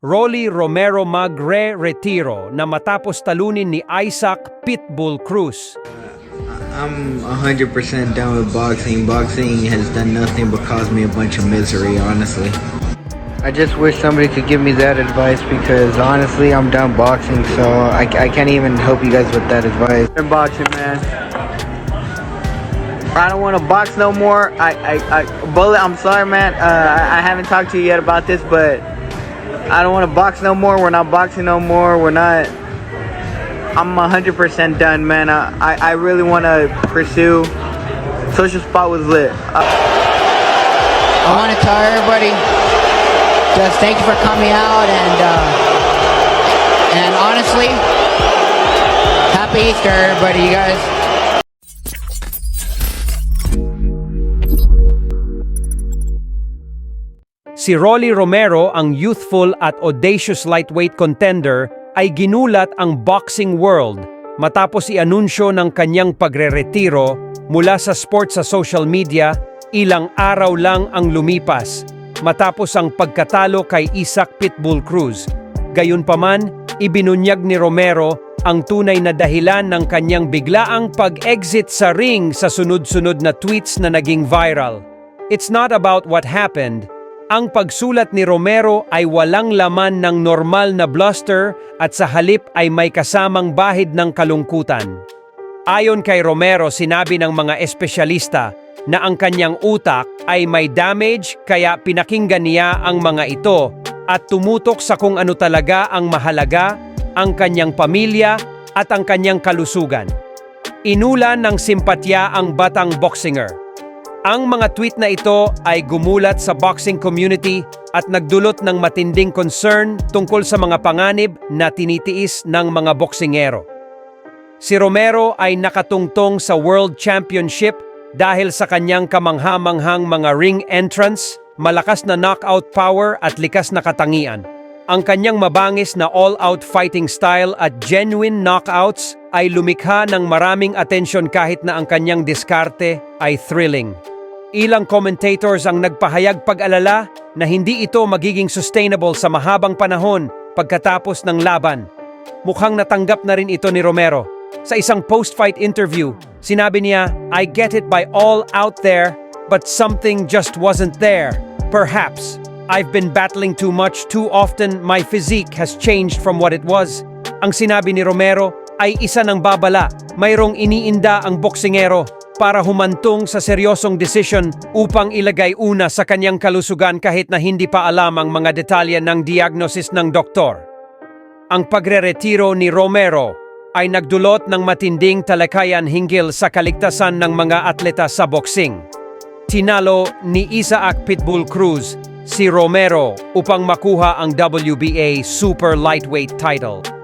Rolly Romero magre-retiro na matapos talunin ni Isaac Pitbull Cruz. I'm 100% down with boxing. Boxing has done nothing but cause me a bunch of misery, honestly. I just wish somebody could give me that advice because honestly, I'm done boxing, so I, I can't even help you guys with that advice. I'm boxing, man. I don't want to box no more. I, I, I, Bullet, I'm sorry, man. Uh, I, I haven't talked to you yet about this, but I don't want to box no more. We're not boxing no more. We're not. I'm 100% done, man. I, I, I really want to pursue. Social Spot was lit. Uh, I want to tell everybody just thank you for coming out and uh, and honestly, happy Easter, everybody. You guys. Si Rolly Romero, ang youthful at audacious lightweight contender, ay ginulat ang boxing world matapos i-anunsyo ng kanyang pagre-retiro mula sa sport sa social media ilang araw lang ang lumipas matapos ang pagkatalo kay Isaac Pitbull Cruz. Gayunpaman, ibinunyag ni Romero ang tunay na dahilan ng kanyang biglaang pag-exit sa ring sa sunod-sunod na tweets na naging viral. It's not about what happened, ang pagsulat ni Romero ay walang laman ng normal na bluster at sa halip ay may kasamang bahid ng kalungkutan. Ayon kay Romero, sinabi ng mga espesyalista na ang kanyang utak ay may damage kaya pinakinggan niya ang mga ito at tumutok sa kung ano talaga ang mahalaga, ang kanyang pamilya at ang kanyang kalusugan. Inulan ng simpatya ang batang boxinger. Ang mga tweet na ito ay gumulat sa boxing community at nagdulot ng matinding concern tungkol sa mga panganib na tinitiis ng mga boksingero. Si Romero ay nakatungtong sa World Championship dahil sa kanyang kamanghamanghang mga ring entrance, malakas na knockout power at likas na katangian. Ang kanyang mabangis na all-out fighting style at genuine knockouts ay lumikha ng maraming atensyon kahit na ang kanyang diskarte ay thrilling. Ilang commentators ang nagpahayag pag-alala na hindi ito magiging sustainable sa mahabang panahon pagkatapos ng laban. Mukhang natanggap na rin ito ni Romero. Sa isang post-fight interview, sinabi niya, I get it by all out there, but something just wasn't there. Perhaps. I've been battling too much too often, my physique has changed from what it was. Ang sinabi ni Romero ay isa ng babala, mayroong iniinda ang boksingero para humantong sa seryosong desisyon upang ilagay una sa kanyang kalusugan kahit na hindi pa alam ang mga detalye ng diagnosis ng doktor. Ang pagre-retiro ni Romero ay nagdulot ng matinding talakayan hinggil sa kaligtasan ng mga atleta sa boxing. Tinalo ni Isaac Pitbull Cruz si Romero upang makuha ang WBA Super Lightweight title.